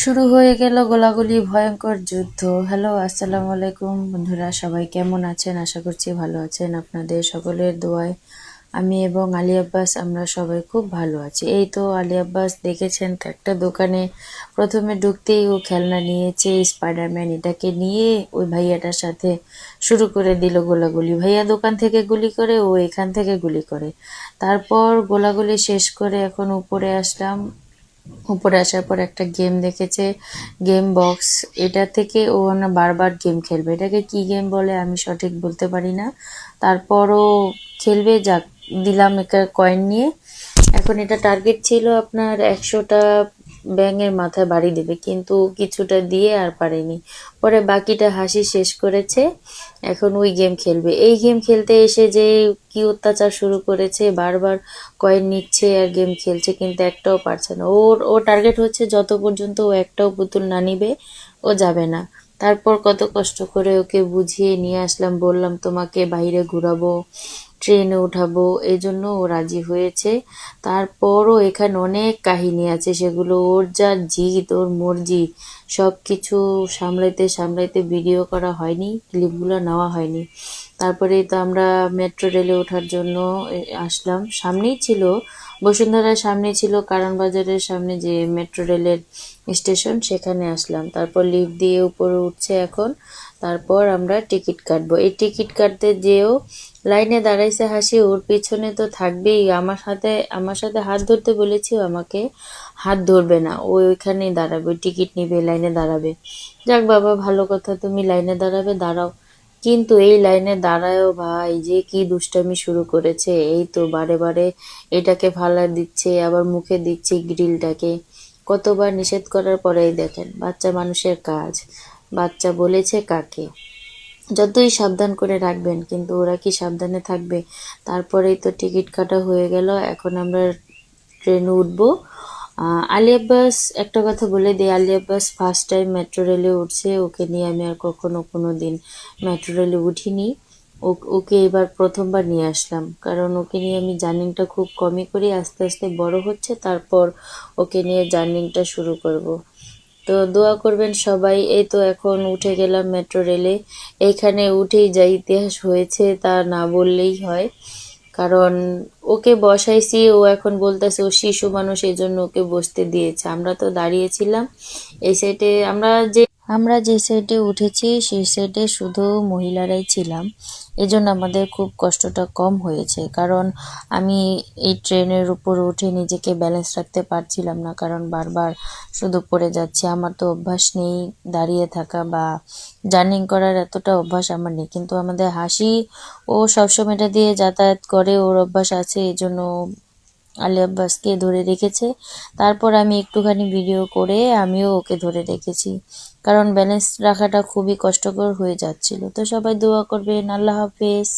শুরু হয়ে গেল গোলাগুলি, ভয়ঙ্কর যুদ্ধ। হ্যালো, আসসালামু আলাইকুম। বন্ধুরা, সবাই কেমন আছেন? আশা করছি ভালো আছেন। আপনাদের সকলের দোয়ায় আমি এবং আলী আব্বাস, আমরা সবাই খুব ভালো আছি। এই তো আলী আব্বাস, দেখেছেন তো একটা দোকানে প্রথমে ঢুকতেই ও খেলনা নিয়েছে, স্পাইডারম্যান এটাকে নিয়ে ওই ভাইয়াটার সাথে শুরু করে দিল গোলাগুলি। ভাইয়া দোকান থেকে গুলি করে, ও এখান থেকে গুলি করে। তারপর গোলাগুলি শেষ করে এখন উপরে আসলাম। উপরে আসার পর একটা গেম দেখেছে গেম বক্স এটা থেকে ও না বারবার গেম খেলবে। এটাকে কি গেম বলে আমি সঠিক বলতে পারি না। তারপরও খেলবে, যাক, দিলাম একটা কয়েন নিয়ে। এখন এটা টার্গেট ছিল আপনার একশোটা ব্যাঙের মাথায় বাড়ি দেবে, কিন্তু কিছুটা দিয়ে আর পারেনি। পরে বাকিটা হাসি শেষ করেছে, এখন ওই গেম খেলবে। এই গেম খেলতে এসে যে কি অত্যাচার শুরু করেছে, বারবার কয়েন নিচ্ছে আর গেম খেলছে, কিন্তু একটাও পারছে না। ওর, ও টার্গেট হচ্ছে যত পর্যন্ত ও একটাও পুতুল না নিবে, ও যাবে না। তারপর কত কষ্ট করে ওকে বুঝিয়ে নিয়ে আসলাম, বললাম, তোমাকে বাইরে ঘুরাবো ট্রেনে উঠাবো এই জন্য ও রাজি হয়েছে। তারপরও এখানে অনেক কাহিনী আছে, সেগুলো ওর যা জিত ওর মর্জি সব কিছু সামলাইতে সামলাইতে ভিডিও করা হয়নি ক্লিপগুলো নেওয়া হয়নি। তারপরে তো আমরা মেট্রো রেলে ওঠার জন্য আসলাম। সামনেই ছিল, বসুন্ধরার সামনে ছিল কারণ বাজারের সামনে যে মেট্রো রেলের স্টেশন, সেখানে আসলাম। তারপর লিফট দিয়ে উপরে উঠছে এখন, তারপর আমরা টিকিট কাটবো। এই টিকিট কাটতে যেও লাইনে দাঁড়াইছে হাসি, ওর পিছনে তো থাকবেই। আমার সাথে আমার সাথে হাত ধরতে বলেছিও আমাকে হাত ধরবে না। ও ওইখানেই দাঁড়াবে, টিকিট নিবে, লাইনে দাঁড়াবে। যাক বাবা, ভালো কথা, তুমি লাইনে দাঁড়াবে, দাঁড়াও। কিন্তু এই লাইনে দাঁড়ায়ও ভাই, যে কি দুষ্টামি শুরু করেছে, এই তো বারে বারে এটাকে ফালা দিচ্ছে, আবার মুখে দিচ্ছে গ্রিলটাকে। কতবার নিষেধ করার পরেই দেখেন, বাচ্চা মানুষের কাজ। বাচ্চা বলেছে কাকে? যতই সাবধান করে রাখবেন, কিন্তু ওরা কি সাবধানে থাকবে? তারপরেই তো টিকিট কাটা হয়ে গেল, এখন আমরা ট্রেনে উঠবো। আলী আব্বাস একটা কথা বলে দিই Ali Abbas first time metro রেলে উঠছে, ওকে নিয়ে আমি আর কখনো কোনো দিন মেট্রো রেলে উঠিনি ওকে এবার প্রথমবার নিয়ে আসলাম, কারণ ওকে নিয়ে আমি জার্নিংটা খুব কমই করি, আস্তে আস্তে বড় হচ্ছে, তারপর ওকে নিয়ে জার্নিংটা শুরু করব। তো দোয়া করবেন সবাই, এই তো এখন উঠে গেলাম মেট্রো রেলে এইখানে উঠেই যা ইতিহাস হয়েছে তা না বললেই হয়, কারণ ওকে বসাইছি, ও এখন বলতেছে, ও শিশু মানুষ এই জন্য ওকে বসতে দিয়েছে। আমরা তো দাঁড়িয়েছিলাম এই সাইডে আমরা যে আমরা যে সাইডে উঠেছি, সেই সাইডে শুধু মহিলারাই ছিলাম। এজন্য আমাদের খুব কষ্টটা কম হয়েছে। কারণ আমি এই ট্রেনের উপর উঠে নিজেকে ব্যালেন্স রাখতে পারছিলাম না। কারণ বারবার শুধু পড়ে যাচ্ছে। আমার তো অভ্যাস নেই দাঁড়িয়ে থাকা বা জার্নিং করার এতটা অভ্যাস আমার নেই। কিন্তু আমাদের হাসি ও সবসময় এটা দিয়ে যাতায়াত করে ওর অভ্যাস আছে। এই জন্য আলী আব্বাসকে ধরে রেখেছে। তারপর আমি একটুখানি ভিডিও করে আমিও ওকে ধরে রেখেছি। কারণ ব্যালেন্স রাখাটা খুবই কষ্টকর হয়ে যাচ্ছিল। তো সবাই দোয়া করবেন। আল্লাহ হাফেজ।